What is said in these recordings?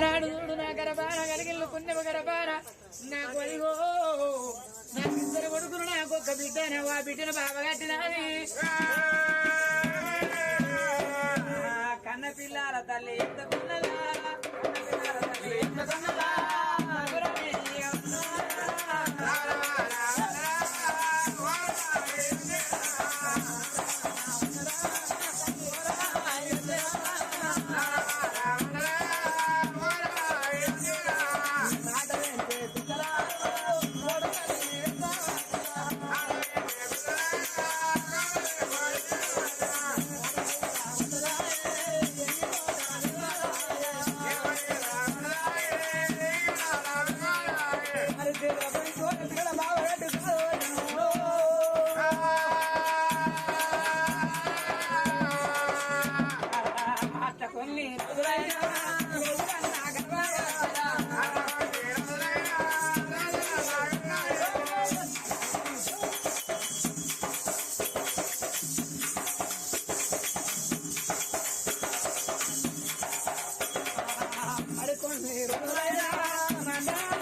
గరబారాడు చూడు నా గరబార గరిగిల్లు పుణ్యమ గరబార. నా కొలిగో నాకు ఇద్దరు కొడుకులు నాకు ఒక బిడ్డ ఆ బిడ్డను బాబగట్టినాని కట్టినది కన్న పిల్లల తల్లి ఎంత కొన్నలా కన్న పిల్లల తల్లి ఎంత కొన్నలా అడుకొని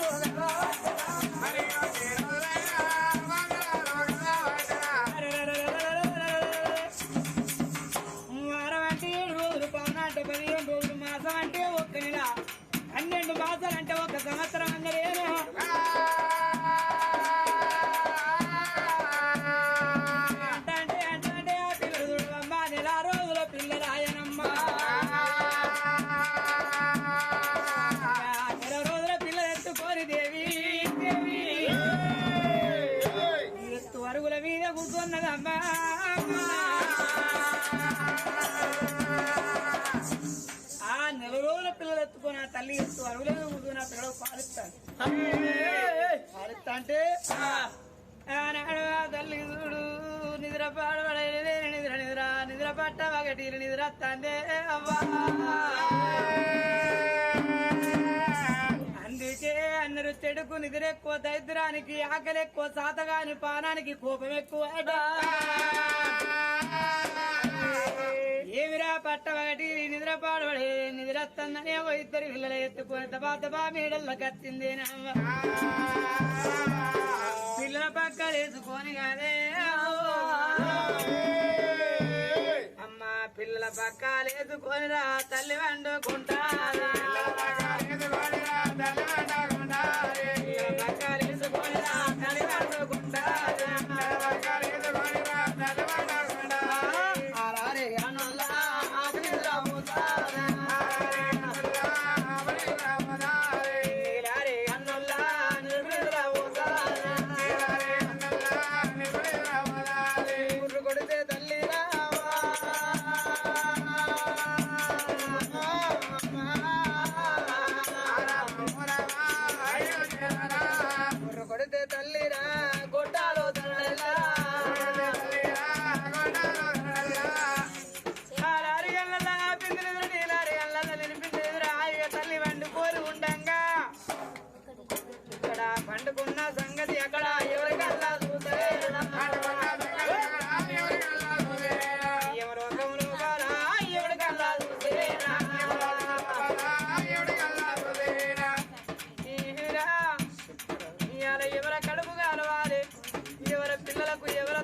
ఆ నెల రోజుల పిల్లలు ఎత్తుకొని ఆ తల్లి ఎత్తు అరుగుల మీద కూర్చుని పిల్లలు పాలిస్తాను పాలిస్తా అంటే తల్లి చూడు నిద్ర పాడబడేది నిద్ర నిద్ర నిద్ర పట్ట ఒకటి నిద్ర తండే అవ్వా. చెడుకు నిద్ర ఎక్కువ దరిద్రానికి ఆకలి ఎక్కువ సాతగాని పానానికి కోపం ఎక్కువ ఏమిరా పట్ట ఒకటి నిద్ర పాడబడే ఓ ఇద్దరు పిల్లలు ఎత్తుకొని దబా దబా మేడల్లో కత్తిందేనమ్మ పిల్లల పక్క వేసుకొని కాదే. అమ్మా పిల్లల పక్క వేసుకొని రా తల్లి వండుకుంటారా? తల్లి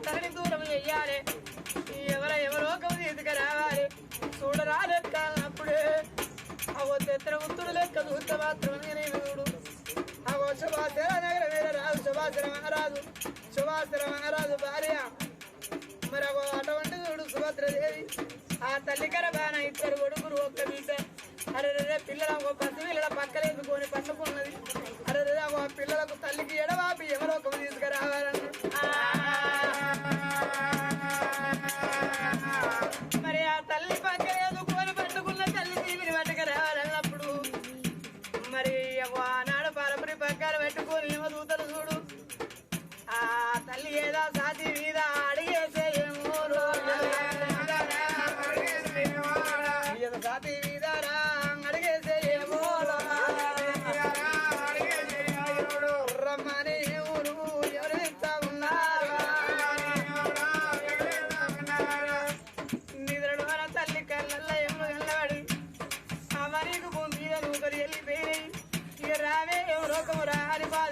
పిల్లలకు ఎవర దూరం చెయ్యాలి ఎవర ఎవరో కవి తీసుకురావాలి చూడరాలెక్కప్పుడు అవో తెత్ర ఉత్తుడు లెక్క దూత మాత్రమే నేను చూడు అవో శుభాసర నగర వీర రాజు శుభాసర మహారాజు శుభాసర మహారాజు భార్య. మరి అవో అటువంటి చూడు సుభద్రదేవి. ఆ తల్లికర కరబాన ఇద్దరు కొడుకులు ఒక్క బిడ్డ. అరే రే పిల్లల ఒక పసి పిల్లల పక్కలేసుకొని పట్టుకున్న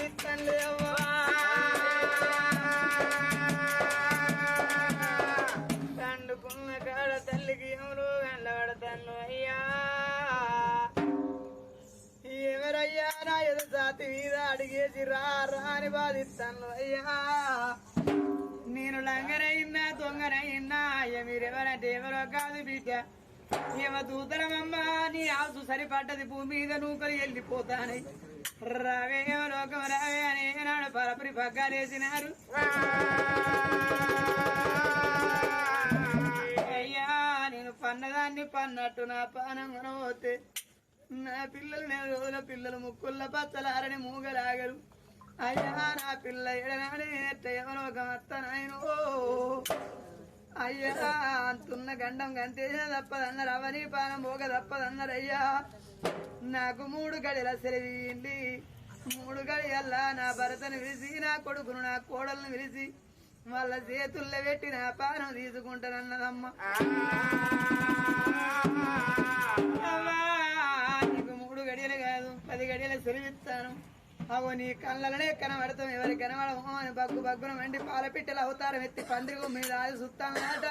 ఇస్తాను తండుకున్న కాడ తల్లికి ఎవరు వెళ్ళబడతాను అయ్యా? ఏమరయ్యా నా ఎదు జాతి మీద అడిగేసి రాని బాధిస్తాను అయ్యా? నేను లంగనయిందా దొంగనయిందా అయ్య మీరెవరంటే ఎవరో కాదు బిడ్డ. ఏమ దూతరమమ్మా నీ ఆసు సరిపడ్డది భూమి మీద నూకలు వెళ్ళిపోతానయ్యా రావే లోకం రవే అని నాడు పరపరి పగ్గాలేసినారు అయ్యా నేను పన్నదాన్ని పన్నట్టు నా పానం పోతే నా పిల్లలు నేను రోజుల పిల్లలు ముక్కుల్ల పచ్చలారని మూగలాగరు. అయ్యా నా పిల్ల ఎడనాడే ఎవరో ఒక అయ్యా అంతున్న గండం గంతేసిన తప్పదన్నారు అవని పానం పోగ తప్పదన్నారు అయ్యా నాకు మూడు గడిల సెలవిండి మూడు గడియల్లా నా భర్తను విరిసి నా కొడుకును నా కోడలను విరిసి వాళ్ళ చేతుల్లో పెట్టి నా పానం తీసుకుంటానన్నదమ్మ. నీకు మూడు గడియలు కాదు పది గడియలు సెలవిస్తాను. అవో నీ కళ్ళలనే కనబడతాం ఎవరి కనబడమో అని బగ్గు బగ్గున వెండి పాల అవతారం ఎత్తి పందిరి మీద ఆది సుత్తామన్నట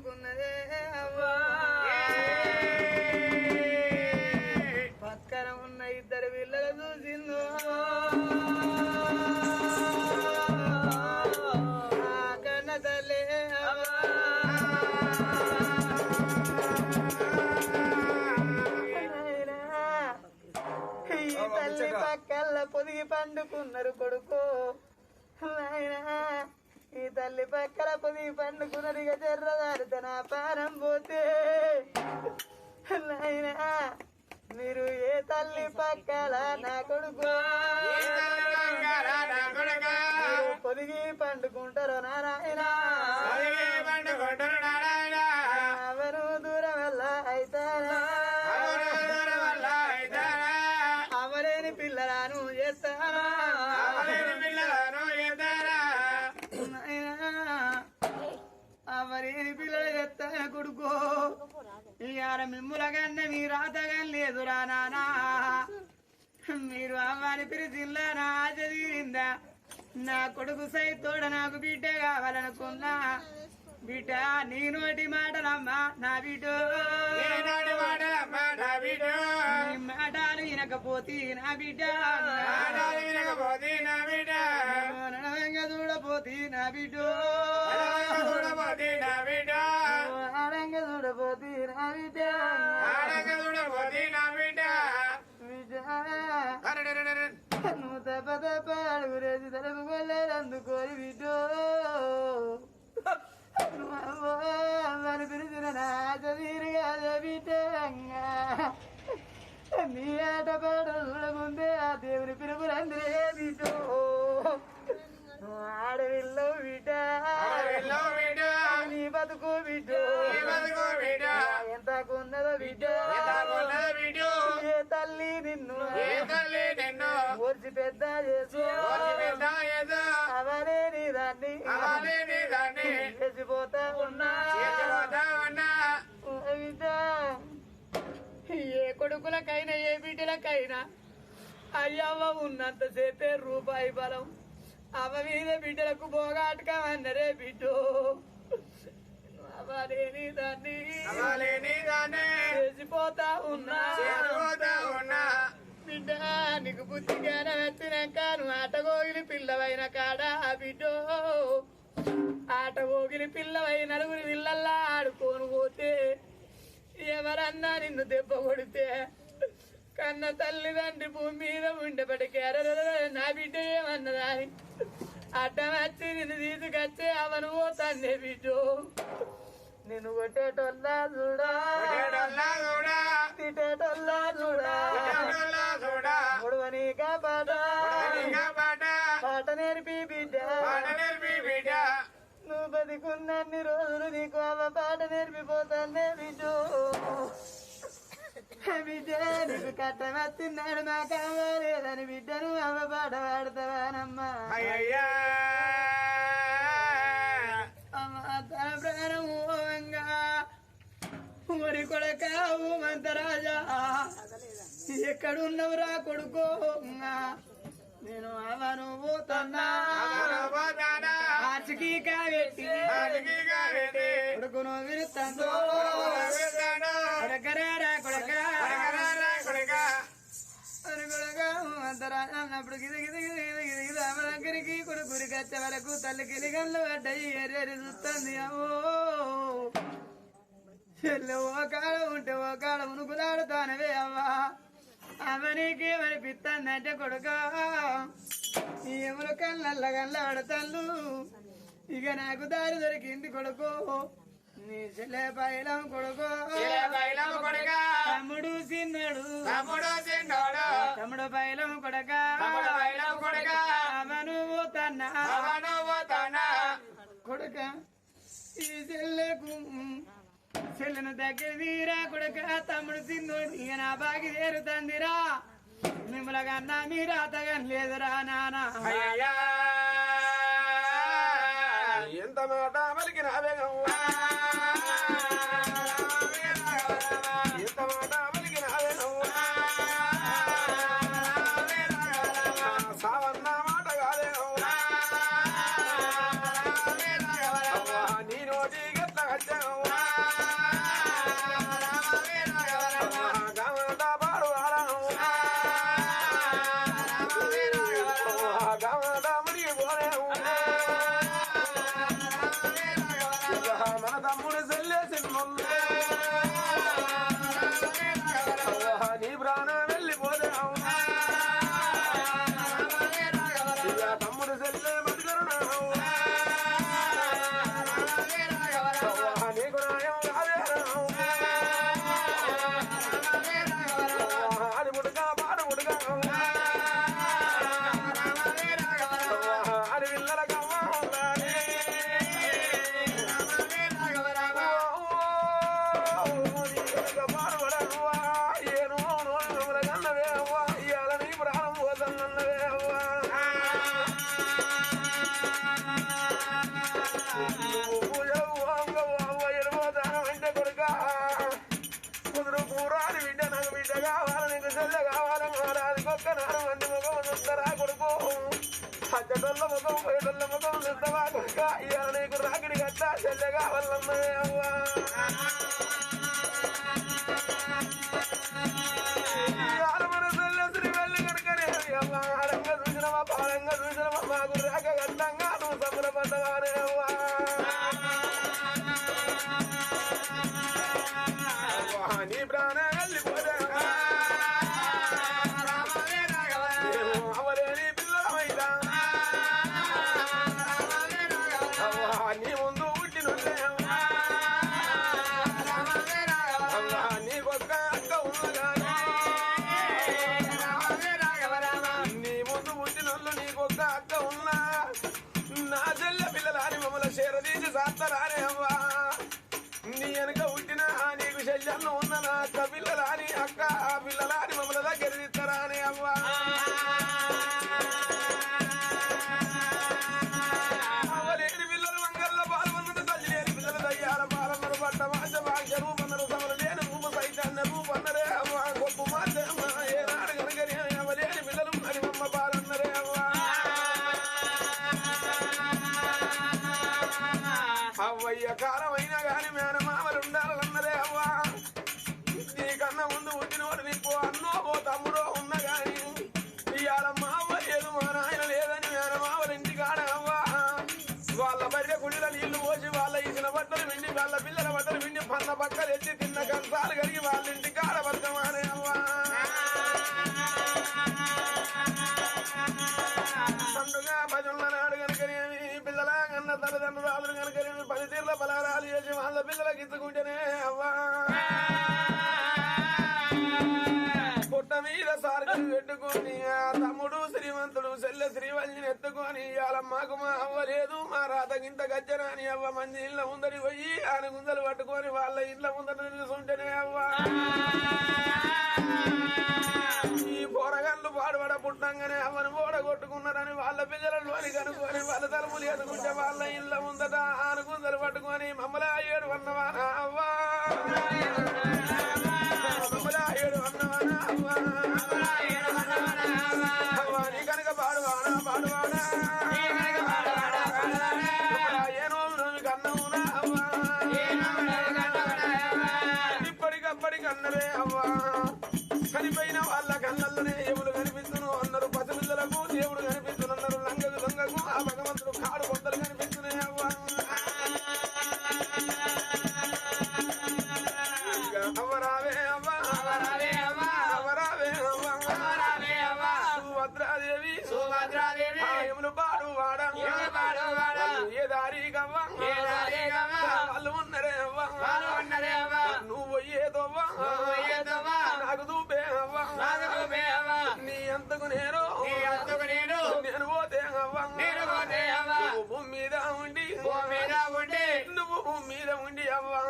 అవ్వా. పక్కన ఉన్న ఇద్దరు పిల్లలు చూసిందో. పొదిగి పండుకున్నారు కొడుకు. నాయనా తల్లి పక్కల పొదిగి పండుకున్నారు ఇక జర్రదారిత నా పానం పోతే. నాయనా మీరు ఏ తల్లి పక్కల నా కొడుకు? పొదిగి పండుకుంటారో నారాయణ ఇవాళ మిమ్ములగన్న మీ రాతగా లేదురా నానా. మీరు అమ్మని పిలిచిల్లా నా ఆశ తీరిందా? నా కొడుకు సైతోడ నాకు బిడ్డ కావాలనుకున్నా. బిడ్డ నీ నోటి మాటలమ్మా నా బిడ్డ. మాటలు వినకపోతే నా బిడ్డ. నడవంగా చూడపోతే నా బిడ్డ. చూడపోతే నా బిడ్డ. బిడ్డ నువ్వు తప్ప తప్ప అడుగురేసి తలుపు కొల్లేరు అందుకోరి బిడ్డో కొడుకులకైనా ఏ బిడ్డలకైనా అయ్యవ్వ ఉన్నంతసేపే రూపాయి బలం. అవ మీద బిడ్డలకు బోగాటకమన్నరే బిడ్డో. అవలేని దాన్ని చేసిపోతా ఉన్నా. బిడ్డ నీకు బుద్ధి జ్ఞానం వచ్చినాక నువ్వు ఆటగోగిలి పిల్లవైన కాడ బిడ్డో. ఆటగోగిలి పిల్లవై నలుగురి పిల్లల్లా ఆడుకోను పోతే ఎవరన్నా నిన్ను దెబ్బ కొడితే కన్న తల్లిదండ్రి భూమి మీద ఉండబడికి. నా బిడ్డ ఏమన్నదా? అని అడ్డం వచ్చి నిన్ను తీసుకొచ్చే అవను పోతాన్నే బిడ్డో. నేను కొట్టేటోల్లా చూడా? తిట్టేటోల్లా చూడా? గొడవని కాపాట పాట నువ్వు బతికున్నన్ని రోజులు నీకు అవ పాట నేర్పిపోతానే బిడ్డు బిడ్డ నీకు కట్టం వచ్చిన్నాడు మా కావాలేదని బిడ్డను అవ పాట పాడతావానమ్మా అయ్యయ్యా. అమ్మ తన ప్రాణము మరి కొడక మంతరాజా ఎక్కడున్నవురా కొడుకో నేను అవను పోతున్నా ఆచకీగా పెట్టి కొడుకును కొడుకురి. కచ్చే వరకు తల్లి కిలిగల్లు అడ్డయి ఎర్రెరి చూస్తుంది. అమ్మో. చెల్లు ఓ ఉంటే ఓ కాడ మునుగులాడుతానవే అవ్వా. ఆమె నీకేమని పిత్తందంటే కొడుక ఎములు కళ్ళల్ల కళ్ళాడతాళ్ళు ఇక నాకు దారి దొరికింది కొడుకు. నీ చెల్లె పైలం కొడుకు. తమ్ముడు సిన్నడు తమ్ముడు చిన్నోడు. తమ్ముడు పైలం కొడక. తమ్ముడు బయలం కొడుక. అవను పోతన్నా. అవను పోతానా కొడుక ఈ చెల్లెకు చెల్లెను దగ్గర తీరా కొడుక తమ్ముడు సింధు ఇక నా బాగి చేరుతందిరా. మిమ్మల కన్నా మీరు లేదురా నానా. అయ్యా ఎంత మాట పలికిన వేగవ్వా అచ్చటొల్ల ముఖం పోయేటొల్ల ముఖం చూస్తావా కొడుక ఇవాళ నీకు రాకిడి గట్ట చెల్ల కావాలన్నదే అవ్వయ్య కాలమైన గాని మేనమామలు ఉండాలన్నరే అవ్వ నీకన్నా ముందు పుట్టినోడు నీకు అన్నో పో తమ్ముడో ఉన్న గాని ఇవాళ మా అవ్వ లేదు మా నాయన లేదని మేనమామలు ఇంటికాడ అవ్వ. వాళ్ళ బర్రె గుడిల నీళ్ళు పోసి వాళ్ళ ఇచ్చిన బట్టలు విండి వాళ్ళ పిల్లల బట్టలు విండి పన్న పక్కలు ఎత్తి తిన్న కంచాలు కలిగి వాళ్ళ ఇంటి కాడ బతకమానే అవ్వా. పండుగ భజనల నాడు కనుకనేమి పిల్లల కన్న తల్లిదండ్రులు కనుకనేమి చేసి వాళ్ళ పిల్లలకి ఇచ్చుకుంటేనే అవ్వా. పుట్ట మీద సార్కులు పెట్టుకొని ఆ తమ్ముడు శ్రీమంతుడు చెల్లె శ్రీవల్లిని ఎత్తుకొని మాకు మా అవ్వ లేదు మా రాతకింత గజ్జరాని అవ్వ మంది ఇళ్ళ ముందరి పోయి ఆయన గుందలు పట్టుకొని వాళ్ళ ఇళ్ళ ముందర నిలుచుంటేనే అవ్వ. పోరగాళ్ళు పుట్టంగానే అవ్వను ఓడ కొట్టుకున్నారని వాళ్ళ పిల్లలను వారి కనుక్కొని వాళ్ళ తలుపులు ఎదుకుంటే వాళ్ళ ఇళ్ళ ముందట ఆనుకుందలు పట్టుకొని మమ్మలా ఏడు అన్నవానా అవ్వా. మమ్మల్ని ఏడు అన్నవానా అవ్వా, వాళ్ళు ఉన్నారే నువ్వు పోయేదవ్వా నాకు దూపే నేను? అంతకు ఉండి? నువ్వు మీద ఉండి అవ్వా?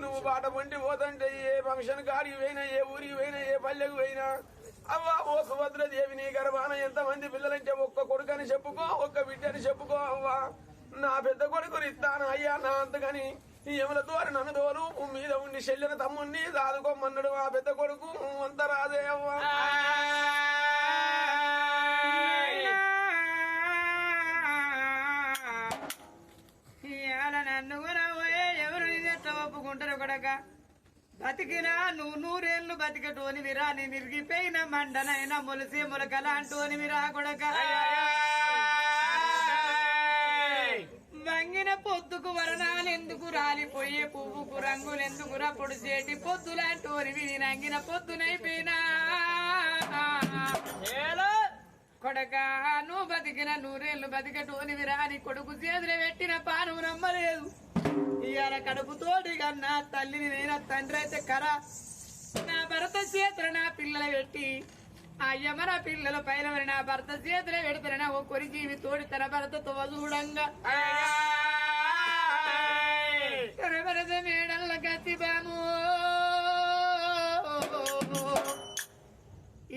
నువ్వు బాట పొంటి పోతుంటే ఏ ఫంక్షన్ కాడికి పోయినా ఏ ఊరికి పోయినా ఏ పల్లెకు పోయినా? అవ్వా ఓ సుభద్రదేవి నీ గర్భాన ఎంతమంది పిల్లలంటే ఒక్క కొడుకు అని చెప్పుకో ఒక్క బిడ్డ అని చెప్పుకో అవ్వా. నా పెద్ద కొడుకుని ఇస్తాను అయ్యా నా అంతకని ఈ యముల ద్వారా నన్ను తోలు. మీద ఉండి చెల్లిన తమ్ముణ్ణి దాదుకోమన్నాడు ఆ పెద్ద కొడుకు. అంత రాదే అవ్వా. నన్ను కూడా ఎవరు నిజెట్ట ఒప్పుకుంటారు కొడక? బతికినా నువ్వు నూరేళ్ళు బతికటోని విరా నీ నిరిగిపోయిన మండనైనా మొలిసి మొలకలాంటోని విరా కొడక. వంగిన పొద్దుకు వరణాలు ఎందుకు రాలిపోయే పువ్వుకు రంగులు ఎందుకురా పొడిచేటి పొద్దులాంటోని విని రంగిన పొద్దునైపోయినా? కొడక నువ్వు బతికిన నూరేళ్ళు బతికటోని విరాని కొడుకు చేతులు పెట్టిన పాను నమ్మలేదు. ఇవాళ కడుపు తోటి కన్నా తల్లిని నేను తండ్రి అయితే కరా. నా భర్త చేతులు నా పిల్లలు పెట్టి అయ్యమ్మ నా పిల్లల పైన మరి నా భర్త చేతులే పెడతారని ఓ కొరి జీవి తోడి తన భర్తతో చూడంగా. తన మేడల్ల కత్తి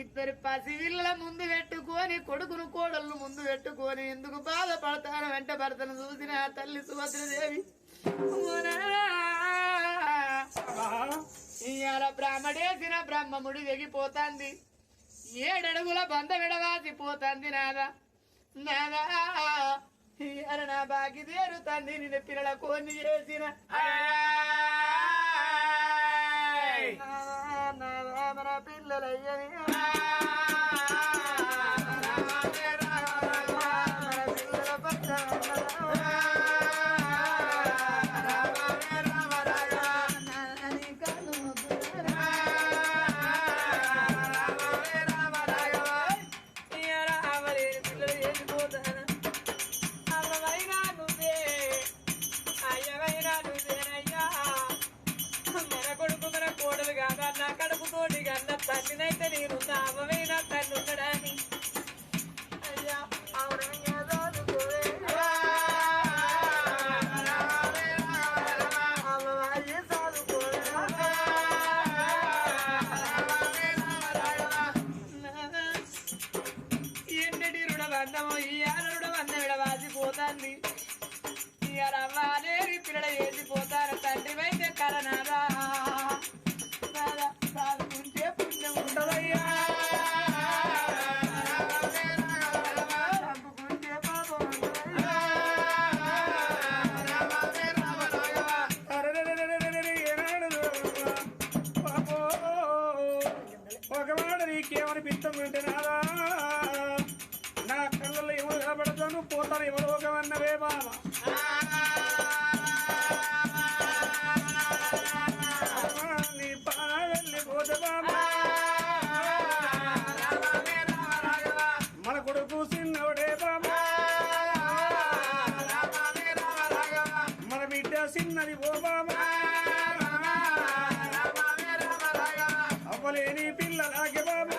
ఇద్దరు పసివిళ్ళ ముందు పెట్టుకొని కొడుకును కోడళ్ళు ముందు పెట్టుకొని ఎందుకు బాధపడతాను వెంట భర్తను చూసిన తల్లి సుభద్రదేవి ఇవాళ బ్రాహ్మడేసిన బ్రహ్మముడి వెగిపోతాంది. ఏడడుగుల బంద విడవాసిపోతాంది నాదా. నాదా ఇవాళ నా బాకి తండ్రి నిన్న పిల్లల కొన్ని చేసిన పిల్లలయ్యని కన్న తల్లినైతే నేను I give Aguilar.